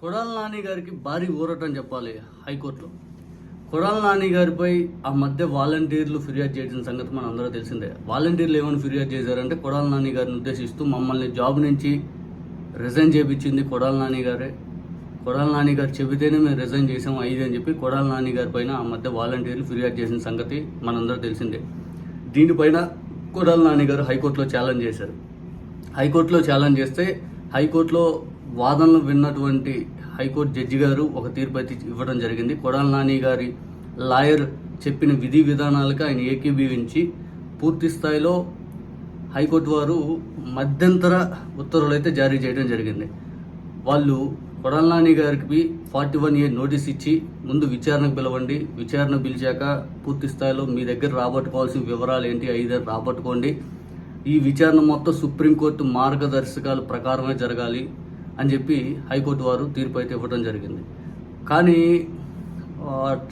కొడాల నాని గారికి భారీ ఊరటం చెప్పాలి హైకోర్టులో. కొడాల నాని గారిపై ఆ మధ్య వాలంటీర్లు ఫిర్యాదు చేసిన సంగతి మన అందరూ తెలిసిందే. వాలంటీర్లు ఏమైనా ఫిర్యాదు చేశారంటే కొడాల నాని గారిని ఉద్దేశిస్తూ మమ్మల్ని జాబ్ నుంచి రిజైన్ చేయించింది కొడాల నాని గారే. కొడాల నాని గారు చెబితేనే మేము రిజైన్ చేసాం ఐదు అని చెప్పి కొడాల నాని గారి పైన ఆ మధ్య వాలంటీర్లు ఫిర్యాదు చేసిన సంగతి మనందరూ తెలిసిందే. దీనిపైన కొడాల నాని గారు హైకోర్టులో ఛాలెంజ్ చేశారు. హైకోర్టులో ఛాలెంజ్ చేస్తే హైకోర్టులో వాదనలు విన్నటువంటి హైకోర్టు జడ్జి గారు ఒక తీర్పు అయితే ఇవ్వడం జరిగింది. కొడాల నాని గారి లాయర్ చెప్పిన విధి విధానాలకు ఆయన ఏకీభవించి పూర్తి స్థాయిలో హైకోర్టు వారు మధ్యంతర ఉత్తర్వులు అయితే జారీ చేయడం జరిగింది. వాళ్ళు కొడాల నాని గారికి ఫార్టీ వన్ ఏ నోటీస్ ఇచ్చి ముందు విచారణకు పిలవండి. విచారణ పిలిచాక పూర్తి స్థాయిలో మీ దగ్గర రాబట్టుకోవాల్సిన వివరాలు ఏంటి? ఐదు రాబట్టుకోండి. ఈ విచారణ మొత్తం సుప్రీంకోర్టు మార్గదర్శకాల ప్రకారమే జరగాలి. అని చెప్పి హైకోర్టు వారు తీర్పు అయితే ఇవ్వడం జరిగింది. కానీ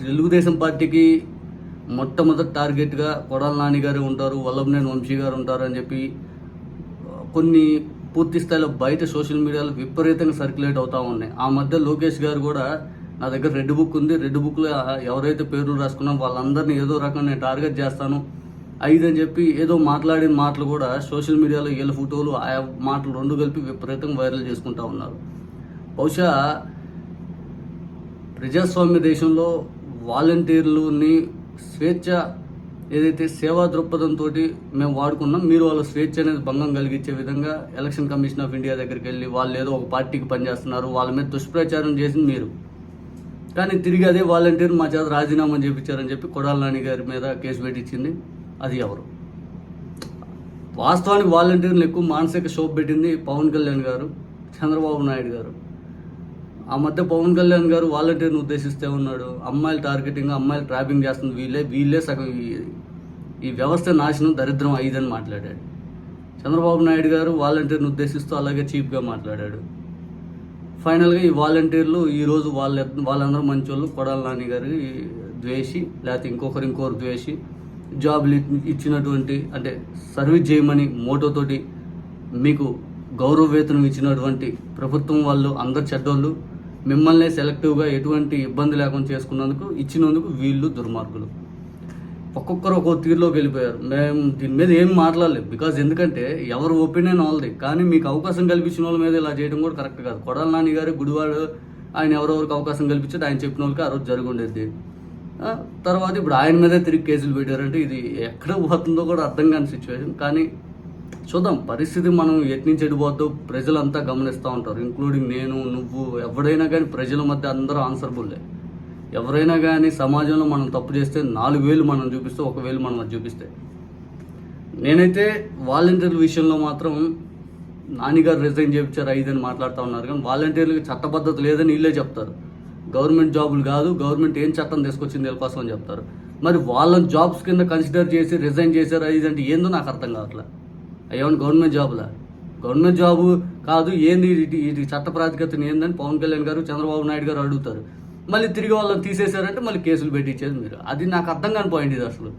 తెలుగుదేశం పార్టీకి మొట్టమొదటి టార్గెట్గా కొడాల నాని గారు ఉంటారు వల్లభనేని వంశీ గారు ఉంటారు అని చెప్పి కొన్ని పూర్తి స్థాయిలో బయట సోషల్ మీడియాలో విపరీతంగా సర్క్యులేట్ అవుతూ ఉన్నాయి. ఆ మధ్య లోకేష్ గారు కూడా నా దగ్గర రెడ్ బుక్ ఉంది. రెడ్ బుక్లో ఎవరైతే పేర్లు రాసుకున్నాం వాళ్ళందరినీ ఏదో రకంగా నేను టార్గెట్ చేస్తాను అని చెప్పి ఏదో మాట్లాడిన మాటలు కూడా సోషల్ మీడియాలో వీళ్ళ ఫోటోలు ఆ మాటలు రెండు కలిపి విపరీతంగా వైరల్ చేసుకుంటా ఉన్నారు. బహుశా ప్రజాస్వామ్య దేశంలో వాలంటీర్లని స్వేచ్ఛ ఏదైతే సేవా దృక్పథంతో మేము వాడుకున్నాం మీరు వాళ్ళ స్వేచ్ఛ అనేది భంగం కలిగించే విధంగా ఎలక్షన్ కమిషన్ ఆఫ్ ఇండియా దగ్గరికి వెళ్ళి వాళ్ళు ఏదో ఒక పార్టీకి పనిచేస్తున్నారు వాళ్ళ మీద దుష్ప్రచారం చేసింది మీరు. కానీ తిరిగి అదే వాలంటీర్ మా చేత రాజీనామా చేయించారని చెప్పి కొడాల నాని గారి మీద కేసు పెట్టించింది. అది ఎవరు? వాస్తవానికి వాలంటీర్లు ఎక్కువ మానసిక షోప్ పెట్టింది పవన్ కళ్యాణ్ గారు చంద్రబాబు నాయుడు గారు. ఆ మధ్య పవన్ కళ్యాణ్ గారు వాలంటీర్ని ఉద్దేశిస్తే ఉన్నాడు. అమ్మాయిలు టార్గెటింగ్ అమ్మాయిలు ట్రాపింగ్ చేస్తుంది. వీళ్ళే వీళ్ళే సగం ఈ- ఈ వ్యవస్థ నాశనం దరిద్రం అయ్యిదని మాట్లాడాడు. చంద్రబాబు నాయుడు గారు వాలంటీర్ని ఉద్దేశిస్తూ అలాగే చీప్గా మాట్లాడాడు. ఫైనల్గా ఈ వాలంటీర్లు ఈరోజు వాళ్ళ వాళ్ళందరూ మంచి వాళ్ళు కొడాల నాని గారి ద్వేషి లేకపోతే ఇంకొకరు ఇంకొకరు ద్వేషి. జాబులు ఇచ్చినటువంటి అంటే సర్వీస్ చేయమని మోటోతోటి మీకు గౌరవ వేతనం ఇచ్చినటువంటి ప్రభుత్వం వాళ్ళు అందరు చెడ్డోళ్ళు మిమ్మల్ని సెలెక్టివ్గా ఎటువంటి ఇబ్బంది లేకుండా చేసుకున్నందుకు ఇచ్చినందుకు వీళ్ళు దుర్మార్గులు. ఒక్కొక్కరు ఒక్కొక్క తీరులోకి వెళ్ళిపోయారు. మేము దీని మీద ఏం మాట్లాడలేదు. బికాజ్ ఎందుకంటే ఎవరు ఒపీనియన్ వాళ్ళది. కానీ మీకు అవకాశం కల్పించిన వాళ్ళ మీద ఇలా చేయడం కూడా కరెక్ట్ కాదు. కొడాల నాని గారు గుడివాడు ఆయన ఎవరెవరికి అవకాశం కల్పించాడు ఆయన చెప్పిన వాళ్ళకి ఆ రోజు జరిగి ఉండేది తర్వాత ఇప్పుడు ఆయన మీదే తిరిగి కేసులు పెట్టారంటే ఇది ఎక్కడ పోతుందో కూడా అర్థం కాని సిచ్యువేషన్ కానీ చూద్దాం పరిస్థితి మనం ఎట్నుంచి ఎడిపోద్దో ప్రజలంతా గమనిస్తూ ఉంటారు. ఇంక్లూడింగ్ నేను నువ్వు ఎవడైనా కానీ ప్రజల మధ్య అందరూ ఆన్సర్బుల్లే ఎవరైనా కానీ సమాజంలో మనం తప్పు చేస్తే నాలుగు వేలు మనం చూపిస్తే ఒక వేలు మనం అది చూపిస్తే. నేనైతే వాలంటీర్ల విషయంలో మాత్రం నాన్నగారు రిజైన్ చేయించారు ఐదని మాట్లాడుతూ ఉన్నారు. కానీ వాలంటీర్లకు చట్టబద్ధత లేదని వీళ్ళే చెప్తారు. గవర్నమెంట్ జాబులు కాదు గవర్నమెంట్ ఏం చట్టం తీసుకొచ్చింది వీళ్ళ కోసం అని చెప్తారు. మరి వాళ్ళని జాబ్స్ కింద కన్సిడర్ చేసి రిజైన్ చేశారు ఐదు అంటే ఏందో నాకు అర్థం కావట్లే. అయ్యేమని గవర్నమెంట్ జాబులా? గవర్నమెంట్ జాబు కాదు ఏంది ఇది ఇది చట్ట ప్రాతిపత్తన ఏందని పవన్ కళ్యాణ్ గారు చంద్రబాబు నాయుడు గారు అడుగుతారు. మళ్ళీ తిరిగి వాళ్ళని తీసేశారంటే మళ్ళీ కేసులు పెట్టించేది మీరు. అది నాకు అర్థం కాని పాయింట్ ఇది అసలు.